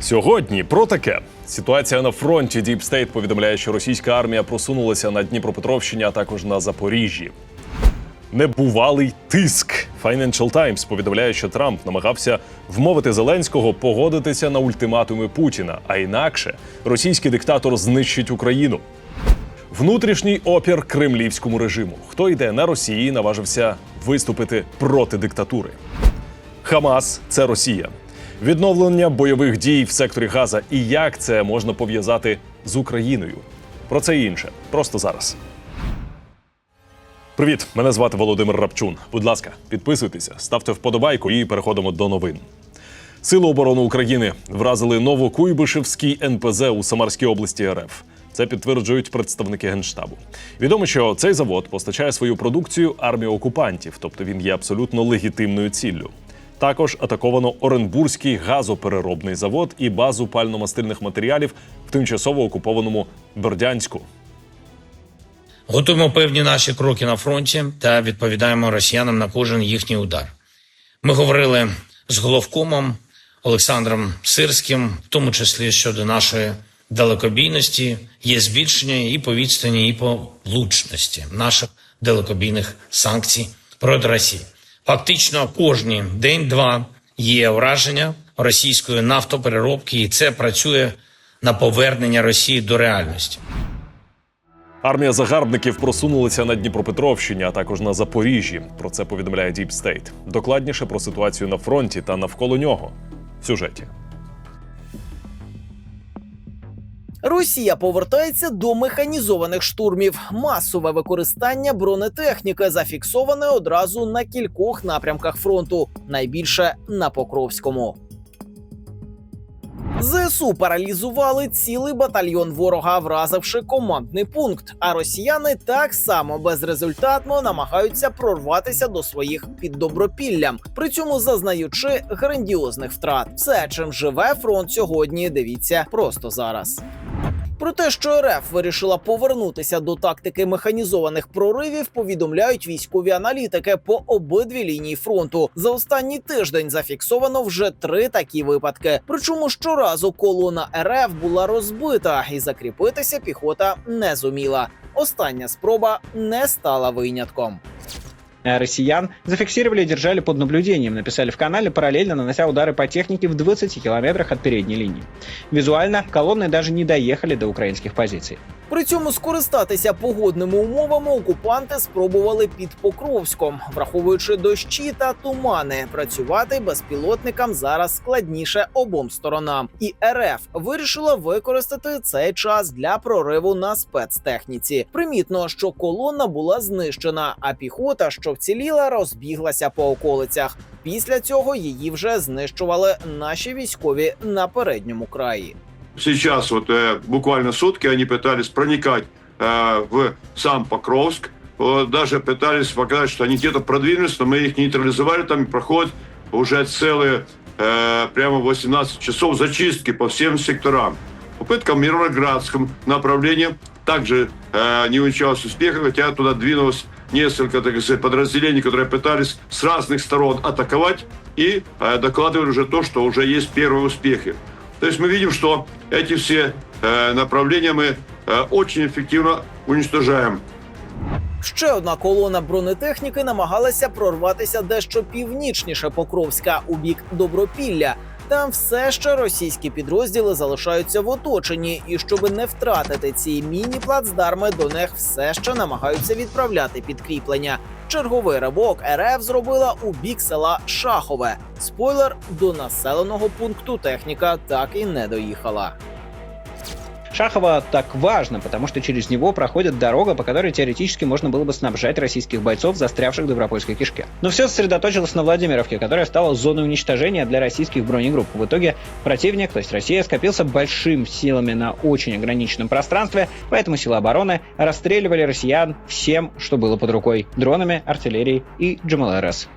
Сьогодні про таке. Ситуація на фронті State повідомляє, що російська армія просунулася на Дніпропетровщині, а також на Запоріжжі. Небувалий тиск. Financial Times повідомляє, що Трамп намагався вмовити Зеленського погодитися на ультиматуми Путіна, а інакше російський диктатор знищить Україну. Внутрішній опір кремлівському режиму. Хто йде на Росії, наважився виступити проти диктатури. Хамас це Росія. Відновлення бойових дій в секторі Газа і як це можна пов'язати з Україною. Про це і інше просто зараз. Привіт, мене звати Володимир Рапчун. Будь ласка, підписуйтеся, ставте вподобайку і переходимо до новин. Сили оборони України вразили Новокуйбишевський НПЗ у Самарській області РФ. Це підтверджують представники генштабу. Відомо, що цей завод постачає свою продукцію армії окупантів, тобто він є абсолютно легітимною ціллю. Також атаковано Оренбурзький газопереробний завод і базу пально-мастильних матеріалів в тимчасово окупованому Бердянську. Готуємо певні наші кроки на фронті та відповідаємо росіянам на кожен їхній удар. Ми говорили з головкомом Олександром Сирським, в тому числі щодо нашої далекобійності, є збільшення і по відстані, і по влучності наших далекобійних санкцій проти Росії. Фактично, кожні день-два є враження російської нафтопереробки, і це працює на повернення Росії до реальності. Армія загарбників просунулася на Дніпропетровщині, а також на Запоріжжі. Про це повідомляє Deep State. Докладніше про ситуацію на фронті та навколо нього в сюжеті. Росія повертається до механізованих штурмів. Масове використання бронетехніки зафіксоване одразу на кількох напрямках фронту, найбільше на Покровському. ЗСУ паралізували цілий батальйон ворога, вразивши командний пункт. А росіяни так само безрезультатно намагаються прорватися до своїх під добропіллям, при цьому зазнаючи грандіозних втрат. Все, чим живе фронт сьогодні, дивіться просто зараз. Про те, що РФ вирішила повернутися до тактики механізованих проривів, повідомляють військові аналітики по обидві лінії фронту. За останній тиждень зафіксовано вже три такі випадки. Причому щоразу колона РФ була розбита, і закріпитися піхота не зуміла. Остання спроба не стала винятком. Э, россиян зафиксировали и держали под наблюдением, написали в канале, параллельно нанося удары по технике в 20 километрах от передней линии. Визуально колонны даже не доехали до украинских позиций. При цьому скористатися погодними умовами окупанти спробували під Покровськом, враховуючи дощі та тумани. Працювати безпілотникам зараз складніше обом сторонам, і РФ вирішила використати цей час для прориву на спецтехніці. Примітно, що колона була знищена, а піхота, що вціліла, розбіглася по околицях. Після цього її вже знищували наші військові на передньому краї. Сейчас вот э, буквально сутки они пытались проникать э, в сам Покровск. Вот, даже пытались показать, что они где-то продвинулись, но мы их нейтрализовали. Там проходит уже целые э, прямо 18 часов зачистки по всем секторам. Попытка в Мирноградском направлении также э, не увенчалась успехом, хотя туда двинулось несколько так сказать, подразделений, которые пытались с разных сторон атаковать и э, докладывали уже то, что уже есть первые успехи. То есть мы видим, что эти все э, направления мы э, очень эффективно уничтожаем. Ще одна колона бронетехніки намагалася прорватися дещо північніше Покровська у бік Добропілля. Там все ще російські підрозділи залишаються в оточенні, і щоб не втратити ці міні-плацдарми, до них все ще намагаються відправляти підкріплення. Черговий ривок РФ зробила у бік села Шахове. Спойлер до населеного пункту техніка так і не доїхала. Шахово так важно, потому что через него проходит дорога, по которой теоретически можно было бы снабжать российских бойцов, застрявших в Добропольской кишке. Но все сосредоточилось на Владимировке, которая стала зоной уничтожения для российских бронегрупп. В итоге противник, то есть Россия, скопился большим силами на очень ограниченном пространстве, поэтому силы обороны расстреливали россиян всем, что было под рукой – дронами, артиллерией и GMLRS.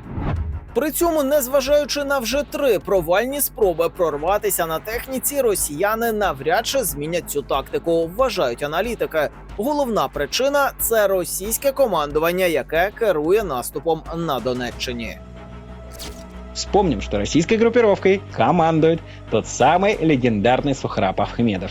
При цьому, незважаючи на вже три провальні спроби прорватися на техніці, росіяни навряд чи змінять цю тактику. Вважають аналітики. Головна причина це російське командування, яке керує наступом на Донеччині. Вспомним, что российской группировкой командует тот самый легендарный Сухраб Ахмедов.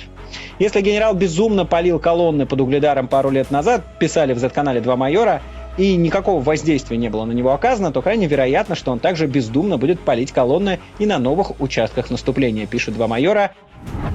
Если генерал безумно палил колонны под угледаром пару лет назад, писали в Z-канале «Два майора», и никакого воздействия не было на него оказано, то крайне вероятно, что он также бездумно будет палить колонны и на новых участках наступления, пишут два майора.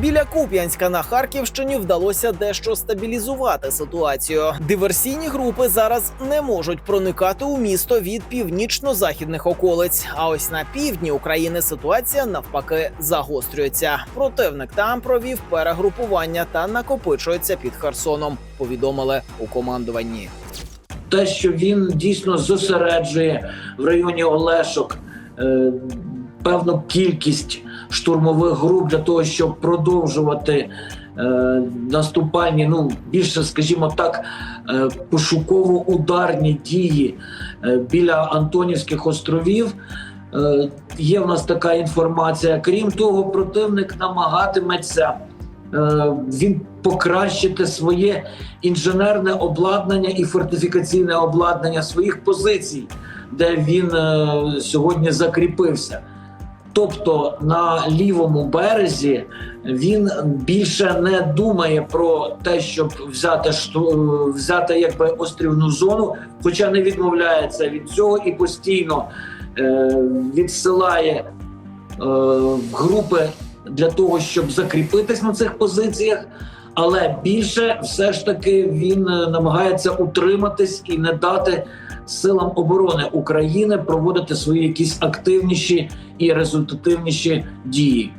Біля Куп'янська на Харківщині вдалося дещо стабілізувати ситуацію. Диверсійні групи зараз не можуть проникати у місто від північно-західних околиць. А ось на півдні України ситуація навпаки загострюється. Противник там провів перегрупування та накопичується під Херсоном. Повідомили у командуванні. те, що він дійсно зосереджує в районі Олешок е, певну кількість штурмових груп для того, щоб продовжувати е, наступальні, ну більше, скажімо так, е, пошуково-ударні дії е, біля Антонівських островів. Е, є в нас така інформація. Крім того, противник намагатиметься він покращити своє інженерне обладнання і фортифікаційне обладнання своїх позицій, де він е, сьогодні закріпився. Тобто на лівому березі він більше не думає про те, щоб взяти взяти якби острівну зону, хоча не відмовляється від цього і постійно е, відсилає е, групи для того, щоб закріпитись на цих позиціях. Але більше все ж таки він е, намагається утриматись і не дати силам оборони України проводити свої якісь активніші і результативніші дії.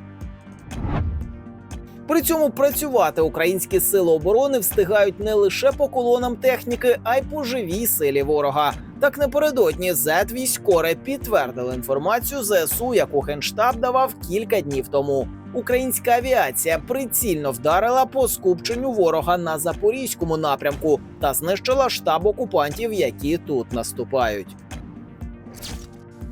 При цьому працювати українські сили оборони встигають не лише по колонам техніки, а й по живій силі ворога. Так напередодні зет військори підтвердили інформацію ЗСУ, яку генштаб давав кілька днів тому. Українська авіація прицільно вдарила по скупченню ворога на запорізькому напрямку та знищила штаб окупантів, які тут наступають.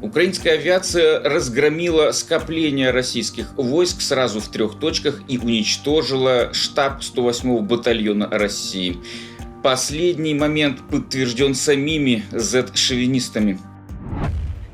Украинская авиация разгромила скопление российских войск сразу в трех точках и уничтожила штаб 108-го батальона России. Последний момент подтвержден самими Z-шовинистами.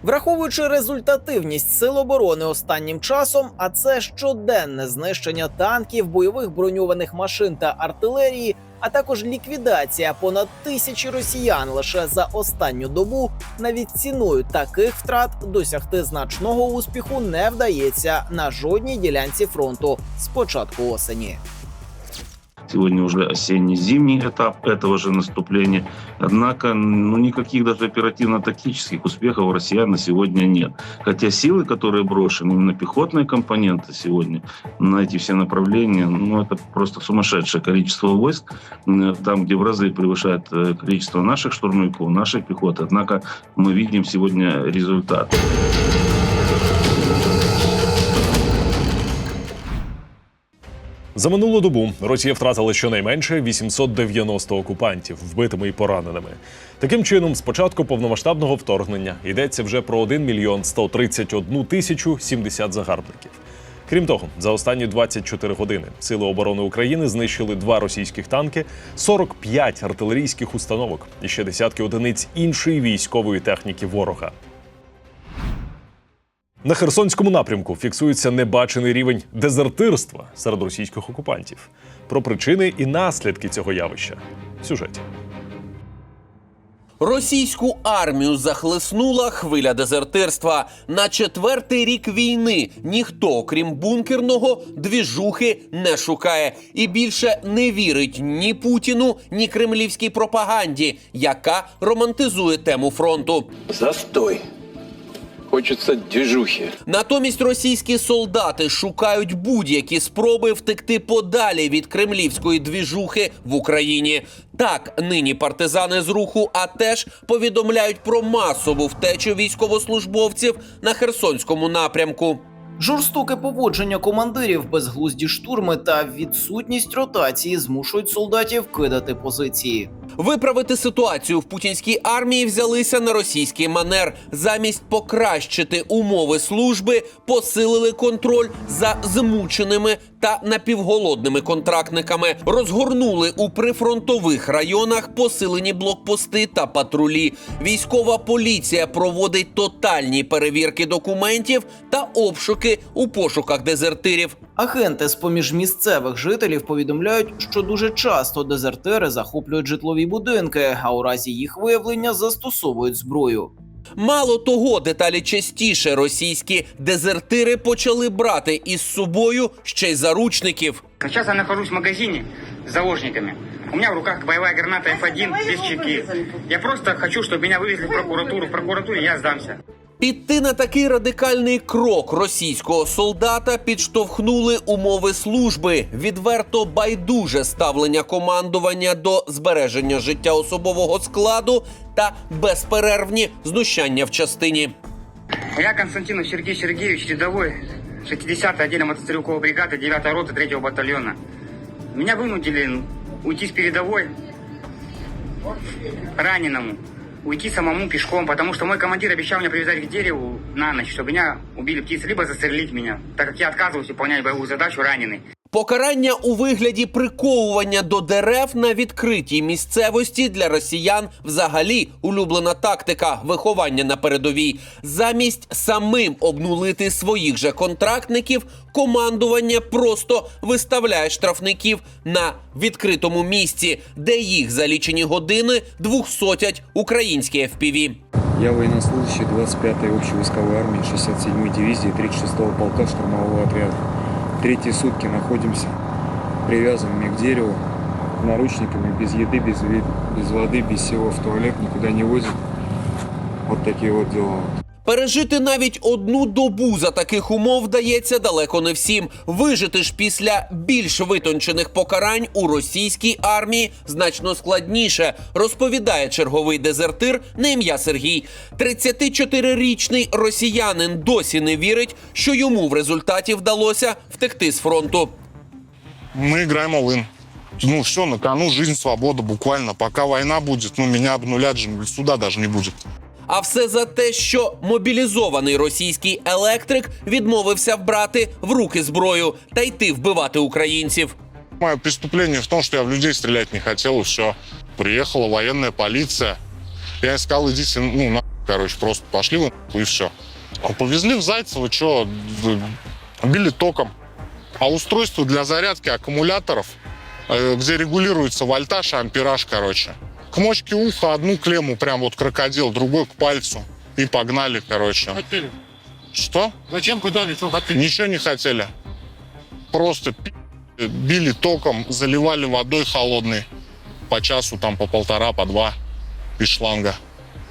Враховуючи результативність сил оборони останнім часом, а це щоденне знищення танків, бойових броньованих машин та артилерії, а також ліквідація понад тисячі росіян лише за останню добу, навіть ціною таких втрат досягти значного успіху не вдається на жодній ділянці фронту з початку осені. Сегодня уже осенне-зимний этап этого же наступления. Однако, ну, никаких даже оперативно-тактических успехов у россиян на сегодня нет. Хотя силы, которые брошены, именно пехотные компоненты сегодня на эти все направления, ну, это просто сумасшедшее количество войск, там, где в разы превышает э, количество наших штурмовиков, нашей пехоты. Однако мы видим сегодня результат. За минулу добу Росія втратила щонайменше 890 окупантів, вбитими і пораненими. Таким чином, з початку повномасштабного вторгнення йдеться вже про 1 мільйон 131 тисячу 70 загарбників. Крім того, за останні 24 години Сили оборони України знищили два російських танки, 45 артилерійських установок і ще десятки одиниць іншої військової техніки ворога. На Херсонському напрямку фіксується небачений рівень дезертирства серед російських окупантів. Про причини і наслідки цього явища в сюжеті. Російську армію захлеснула хвиля дезертирства. На четвертий рік війни ніхто, окрім бункерного, двіжухи не шукає і більше не вірить ні Путіну, ні кремлівській пропаганді, яка романтизує тему фронту. Застой. Хочется двіжухи. Натомість російські солдати шукають будь-які спроби втекти подалі від кремлівської двіжухи в Україні. Так, нині партизани з руху а теж повідомляють про масову втечу військовослужбовців на Херсонському напрямку. Жорстоке поводження командирів, безглузді штурми та відсутність ротації змушують солдатів кидати позиції. Виправити ситуацію в путінській армії взялися на російський манер. Замість покращити умови служби, посилили контроль за змученими та напівголодними контрактниками, розгорнули у прифронтових районах посилені блокпости та патрулі. Військова поліція проводить тотальні перевірки документів та обшуки у пошуках дезертирів. Агенти з поміж місцевих жителів повідомляють, що дуже часто дезертири захоплюють житлові будинки, а у разі їх виявлення застосовують зброю. Мало того, деталі частіше російські дезертири почали брати із собою ще й заручників. Сейчас я нахожусь в магазине с заложниками. У меня в руках боевая граната F1 без чеки. Я просто хочу, чтобы меня вывезли в прокуратуру. В прокуратуре я сдамся. Піти на такий радикальний крок російського солдата підштовхнули умови служби, відверто байдуже ставлення командування до збереження життя особового складу та безперервні знущання в частині. Я Константинов Сергей Сергеевич, рядовой 60-й отдельно мотострелковой бригады 9-й роты 3-го батальона. Меня вынудили уйти с передовой раненому, уйти самому пешком, потому что мой командир обещал меня привязать к дереву на ночь, чтобы меня убили птицы, либо застрелить меня, так как я отказываюсь выполнять боевую задачу раненый. Покарання у вигляді приковування до дерев на відкритій місцевості для росіян взагалі улюблена тактика виховання на передовій. Замість самим обнулити своїх же контрактників, командування просто виставляє штрафників на відкритому місці, де їх за лічені години двохсотять українські FPV. Я военнослужащий 25-й общевойсковой армии 67-й дивизии 36-го полка штурмового отряда. Третьи сутки находимся привязанными к дереву, наручниками, без еды, без, без воды, без всего. В туалет никуда не возят. Вот такие вот дела. Пережити навіть одну добу за таких умов вдається далеко не всім. Вижити ж після більш витончених покарань у російській армії значно складніше, розповідає черговий дезертир на ім'я Сергій. 34-річний росіянин досі не вірить, що йому в результаті вдалося втекти з фронту. Мы играем all Ну, все, на кону жизнь, свобода, буквально. Пока война будет, ну, меня обнулят же, суда даже не будет. А все за те, що мобілізований російський електрик відмовився вбрати в руки зброю та йти вбивати українців. Мое преступление в том, что я в людей стрелять не хотел, и все. Приехала военная полиция. Я сказал, идите, ну, на, короче, просто пошли вы, и все. Повезли в Зайцево, что, били током. А устройство для зарядки аккумуляторов, э, где регулируется вольтаж и ампераж, короче. К мочке уха одну клемму, прям вот крокодил, другой к пальцу. И погнали, короче. Хотели. Что? Зачем куда что хотели? Ничего не хотели. Просто били током, заливали водой холодной. По часу, там, по полтора, по два из шланга.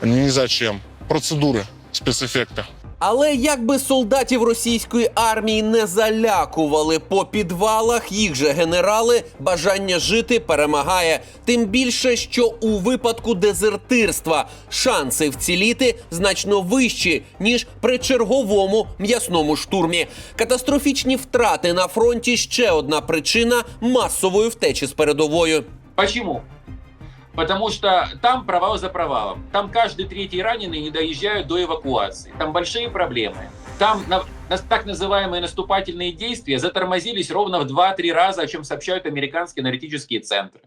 Ни зачем. Процедуры, спецэффекты. Але якби солдатів російської армії не залякували по підвалах, їх же генерали бажання жити перемагає. Тим більше, що у випадку дезертирства шанси вціліти значно вищі ніж при черговому м'ясному штурмі. Катастрофічні втрати на фронті ще одна причина масової втечі з передовою. Почему? Потому что там провал за провалом. Там каждый третий раненый не доезжают до эвакуации. Там большие проблемы. Там на, на- так называемые наступательные действия затормозились ровно в 2-3 раза, о чем сообщают американские аналитические центры.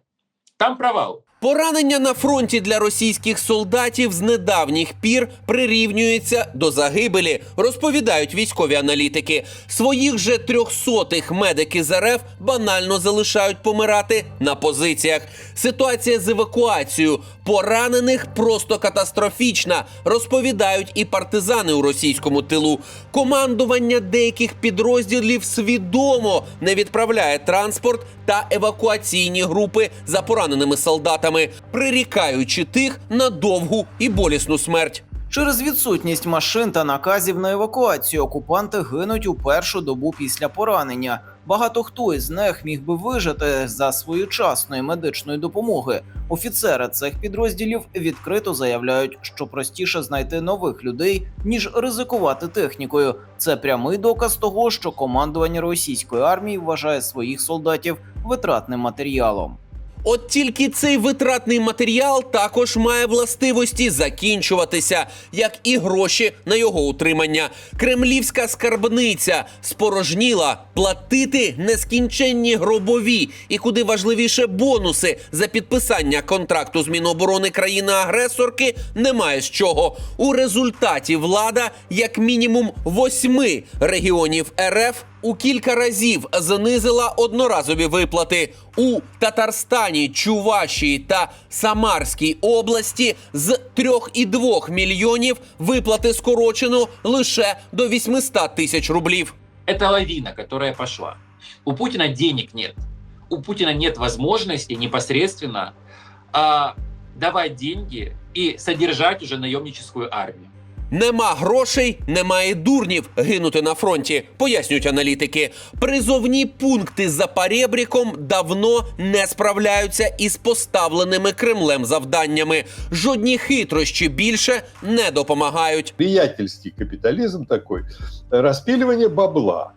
Там провал. Поранення на фронті для російських солдатів з недавніх пір прирівнюється до загибелі, розповідають військові аналітики. Своїх же трьохсотих медики з РФ банально залишають помирати на позиціях. Ситуація з евакуацією поранених просто катастрофічна, розповідають і партизани у російському тилу. Командування деяких підрозділів свідомо не відправляє транспорт та евакуаційні групи за пораненими солдатами, прирікаючи тих на довгу і болісну смерть. Через відсутність машин та наказів на евакуацію окупанти гинуть у першу добу після поранення. Багато хто із них міг би вижити за своєчасної медичної допомоги. Офіцери цих підрозділів відкрито заявляють, що простіше знайти нових людей ніж ризикувати технікою. Це прямий доказ того, що командування російської армії вважає своїх солдатів витратним матеріалом. От тільки цей витратний матеріал також має властивості закінчуватися, як і гроші на його утримання. Кремлівська скарбниця спорожніла платити нескінченні гробові і куди важливіше бонуси за підписання контракту з Міноборони країни-агресорки немає з чого. У результаті влада, як мінімум восьми регіонів РФ, у кілька разів знизила одноразові виплати у Татарстані, Чувашії та Самарській області з 3,2 мільйонів виплати скорочено лише до 800 тисяч рублів. Это лавина, которая пошла. У Путина денег нет. У Путина нет возможности непосредственно а, давать деньги и содержать уже наемническую армию. Нема грошей, немає дурнів гинути на фронті, пояснюють аналітики. Призовні пункти за парєбріком давно не справляються із поставленими Кремлем завданнями. Жодні хитрощі більше не допомагають. приятельский капитализм такой, распиливание бабла.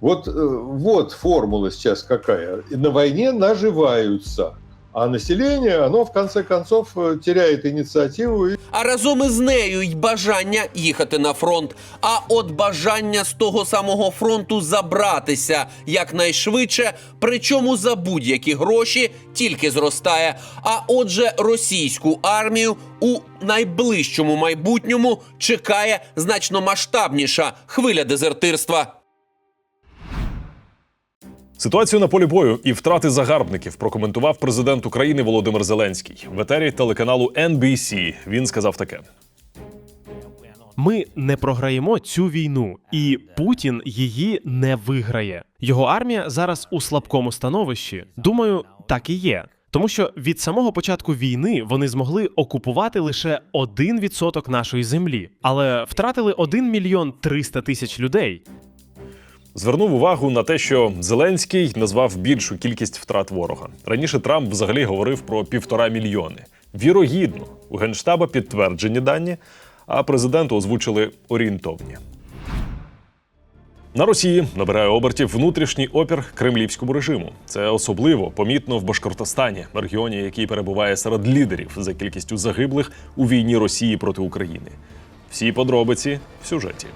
Вот, э, вот формула сейчас какая. На войне наживаются, а население, оно в конце концов э, теряет инициативу А разом із нею й бажання їхати на фронт. А от бажання з того самого фронту забратися якнайшвидше, причому за будь-які гроші тільки зростає. А отже, російську армію у найближчому майбутньому чекає значно масштабніша хвиля дезертирства. Ситуацію на полі бою і втрати загарбників прокоментував президент України Володимир Зеленський в етері телеканалу NBC. Він сказав таке: Ми не програємо цю війну, і Путін її не виграє. Його армія зараз у слабкому становищі. Думаю, так і є. Тому що від самого початку війни вони змогли окупувати лише 1% нашої землі, але втратили 1 мільйон 300 тисяч людей. Звернув увагу на те, що Зеленський назвав більшу кількість втрат ворога. Раніше Трамп взагалі говорив про півтора мільйони. Вірогідно, у генштаба підтверджені дані, а президенту озвучили орієнтовні. На Росії набирає обертів внутрішній опір кремлівському режиму. Це особливо помітно в Башкортостані, регіоні, який перебуває серед лідерів за кількістю загиблих у війні Росії проти України. Всі подробиці в сюжеті.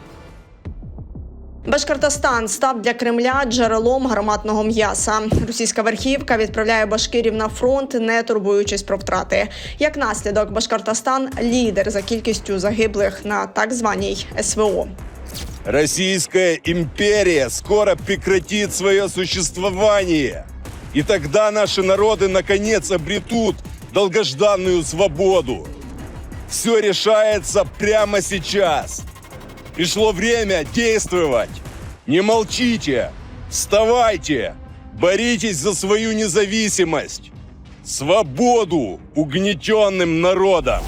Башкортостан став для Кремля джерелом гарматного м'яса. Російська верхівка відправляє башкирів на фронт, не турбуючись про втрати. Як наслідок, Башкортостан лідер за кількістю загиблих на так званій СВО. Российская империя скоро прекратит свое существование. И тогда наши народы наконец обретут долгожданную свободу. Все решается прямо сейчас. Пришло время действовать. Не молчите. Вставайте. Боритесь за свою независимость. Свободу угнетенным народам.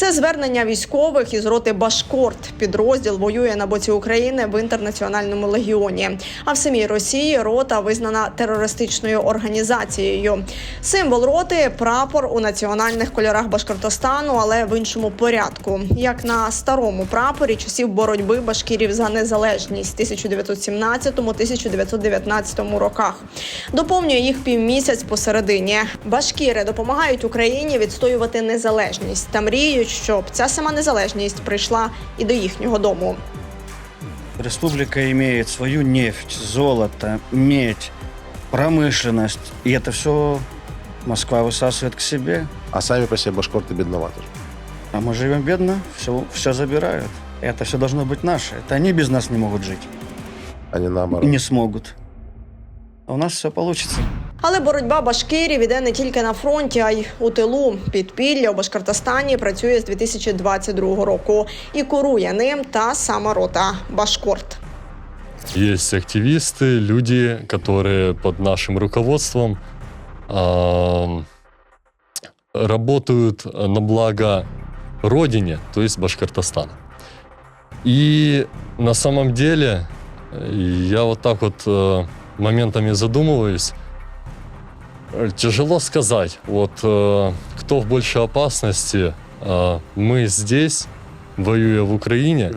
Це звернення військових із роти Башкорт. Підрозділ воює на боці України в інтернаціональному легіоні. А в самій Росії рота визнана терористичною організацією. Символ роти прапор у національних кольорах Башкортостану, але в іншому порядку, як на старому прапорі часів боротьби башкірів за незалежність 1917-1919 роках. Доповнює їх півмісяць посередині. Башкіри допомагають Україні відстоювати незалежність та мріють, щоб ця сама незалежність прийшла і до їхнього дому. Республика имеет свою нефть, золото, медь, промышленность. И это все Москва высасывает к себе. А сами по себе башкорты бедноваты. А мы живем бедно, все, все забирают. Это все должно быть наше. Это они без нас не могут жить. Они наоборот. И не смогут. А у нас все получится. Але боротьба башкирів іде не тільки на фронті, а й у тилу. Підпілля у Башкортостані працює з 2022 року і курує ним та сама рота Башкорт. Есть активисты, люди, которые под нашим руководством ам, работают на благо Родине, то есть Башкортостана. И на самом деле э, я вот так вот э, моментами задумываюсь. Э, Тяжело сказать, вот э, кто в большей опасности, э, мы здесь, воюя в Украине,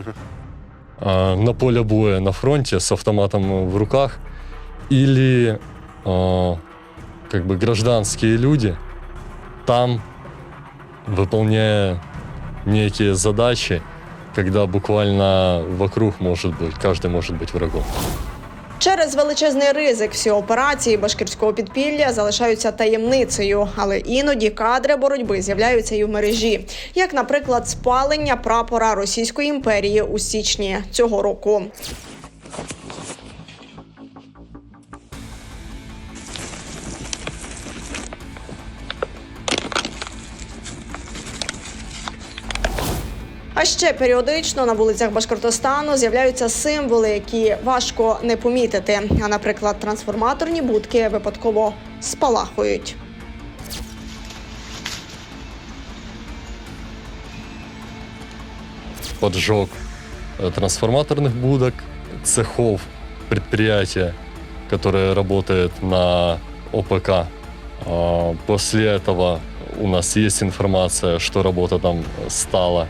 э, на поле боя, на фронте с автоматом в руках, или э, как бы гражданские люди там, выполняя некие задачи, когда буквально вокруг может быть, каждый может быть врагом. Через величезний ризик всі операції башкирського підпілля залишаються таємницею, але іноді кадри боротьби з'являються і в мережі, як, наприклад, спалення прапора Російської імперії у січні цього року. А ще періодично на вулицях Башкортостану з'являються символи, які важко не помітити. А, наприклад, трансформаторні будки випадково спалахують. Поджог э, трансформаторных будок, цехов предприятия, которое работает на ОПК. А, После этого у нас есть информация, что работа там стала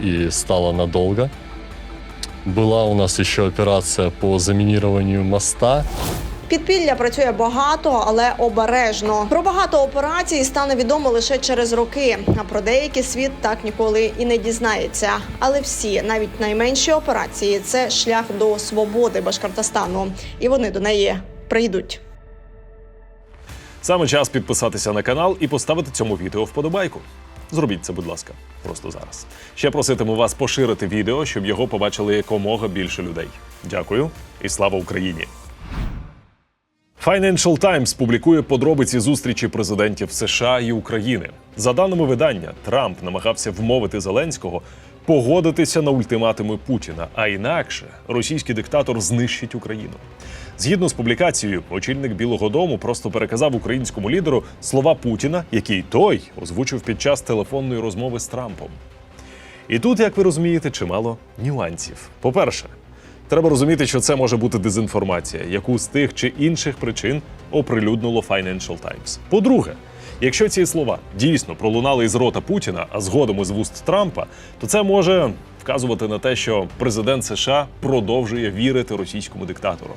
и стала надолго. Была у нас еще операция по заминированию моста. Підпілля працює багато, але обережно. Про багато операцій стане відомо лише через роки. А про деякі світ так ніколи і не дізнається. Але всі, навіть найменші операції, це шлях до свободи Башкортостану, і вони до неї прийдуть. Саме час підписатися на канал і поставити цьому відео вподобайку. Зробіть це, будь ласка, просто зараз. Ще проситиму вас поширити відео, щоб його побачили якомога більше людей. Дякую і слава Україні! Financial Times публікує подробиці зустрічі президентів США і України. За даними видання, Трамп намагався вмовити Зеленського погодитися на ультиматуми Путіна, а інакше російський диктатор знищить Україну. Згідно з публікацією, очільник Білого Дому просто переказав українському лідеру слова Путіна, які той озвучив під час телефонної розмови з Трампом. І тут, як ви розумієте, чимало нюансів. По-перше, треба розуміти, що це може бути дезінформація, яку з тих чи інших причин оприлюднило Financial Times. По-друге, якщо ці слова дійсно пролунали із рота Путіна, а згодом із вуст Трампа, то це може вказувати на те, що президент США продовжує вірити російському диктатору,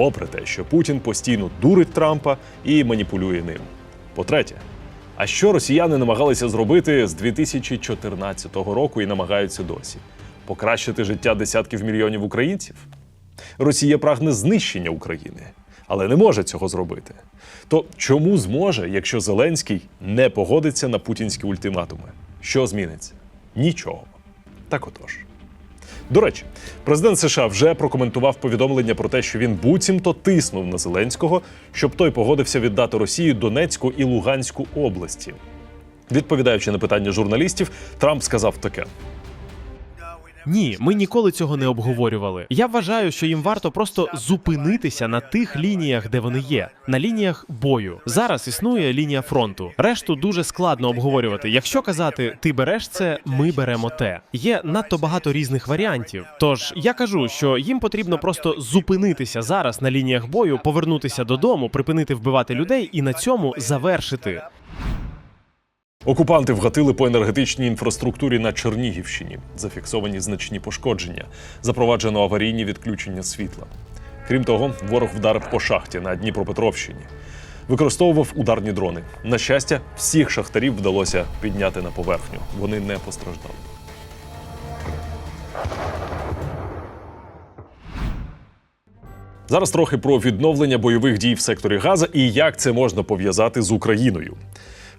попри те, що Путін постійно дурить Трампа і маніпулює ним. По-третє, а що росіяни намагалися зробити з 2014 року і намагаються досі? Покращити життя десятків мільйонів українців? Росія прагне знищення України, але не може цього зробити. То чому зможе, якщо Зеленський не погодиться на путінські ультиматуми? Що зміниться? Нічого. Так отож. До речі, президент США вже прокоментував повідомлення про те, що він буцімто тиснув на Зеленського, щоб той погодився віддати Росії Донецьку і Луганську області. Відповідаючи на питання журналістів, Трамп сказав таке: Ні, ми ніколи цього не обговорювали. Я вважаю, що їм варто просто зупинитися на тих лініях, де вони є, на лініях бою. Зараз існує лінія фронту. Решту дуже складно обговорювати. Якщо казати ти береш це, ми беремо те. Є надто багато різних варіантів. Тож я кажу, що їм потрібно просто зупинитися зараз на лініях бою, повернутися додому, припинити вбивати людей і на цьому завершити. Окупанти вгатили по енергетичній інфраструктурі на Чернігівщині. Зафіксовані значні пошкодження, запроваджено аварійні відключення світла. Крім того, ворог вдарив по шахті на Дніпропетровщині. Використовував ударні дрони. На щастя, всіх шахтарів вдалося підняти на поверхню. Вони не постраждали. Зараз трохи про відновлення бойових дій в секторі Газа і як це можна пов'язати з Україною.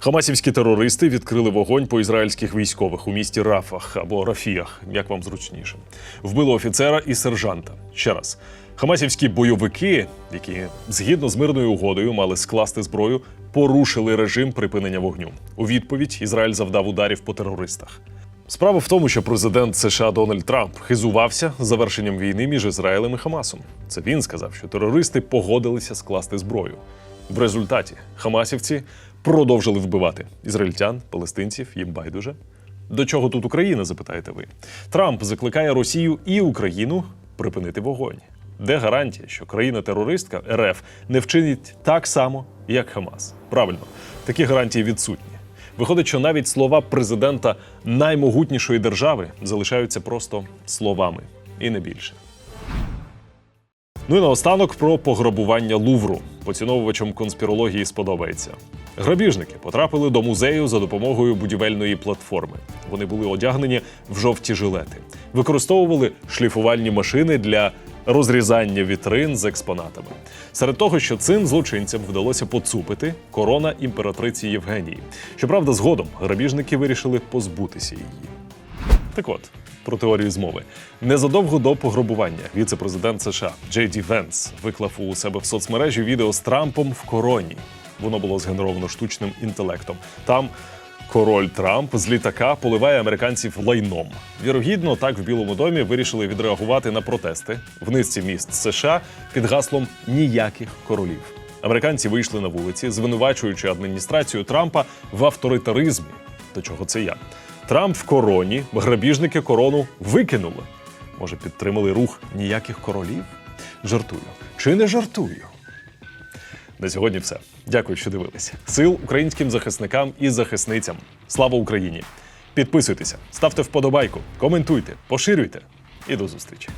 Хамасівські терористи відкрили вогонь по ізраїльських військових у місті Рафах або Рафіях, як вам зручніше. Вбили офіцера і сержанта. Ще раз, хамасівські бойовики, які згідно з мирною угодою мали скласти зброю, порушили режим припинення вогню. У відповідь Ізраїль завдав ударів по терористах. Справа в тому, що президент США Дональд Трамп хизувався завершенням війни між Ізраїлем і Хамасом. Це він сказав, що терористи погодилися скласти зброю. В результаті хамасівці продовжили вбивати ізраїльтян, палестинців, їм байдуже. До чого тут Україна, запитаєте ви? Трамп закликає Росію і Україну припинити вогонь. Де гарантія, що країна-терористка РФ не вчинить так само, як Хамас? Правильно, такі гарантії відсутні. Виходить, що навіть слова президента наймогутнішої держави залишаються просто словами і не більше. Ну і наостанок про пограбування Лувру. Поціновувачам конспірології сподобається. Грабіжники потрапили до музею за допомогою будівельної платформи. Вони були одягнені в жовті жилети, використовували шліфувальні машини для розрізання вітрин з експонатами. Серед того, що цим злочинцям вдалося поцупити корона імператриці Євгенії. Щоправда, згодом грабіжники вирішили позбутися її. Так от, про теорію змови. Незадовго до пограбування віце-президент США Джей Ді Венс виклав у себе в соцмережі відео з Трампом в короні. Воно було згенеровано штучним інтелектом. Там король Трамп з літака поливає американців лайном. Вірогідно, так в Білому домі вирішили відреагувати на протести в низці міст США під гаслом ніяких королів. Американці вийшли на вулиці, звинувачуючи адміністрацію Трампа в авторитаризмі. До чого це я? Трамп в короні, грабіжники корону викинули. Може, підтримали рух ніяких королів? Жартую. Чи не жартую? На сьогодні все. Дякую, що дивилися. Сил українським захисникам і захисницям. Слава Україні! Підписуйтеся, ставте вподобайку, коментуйте, поширюйте і до зустрічі.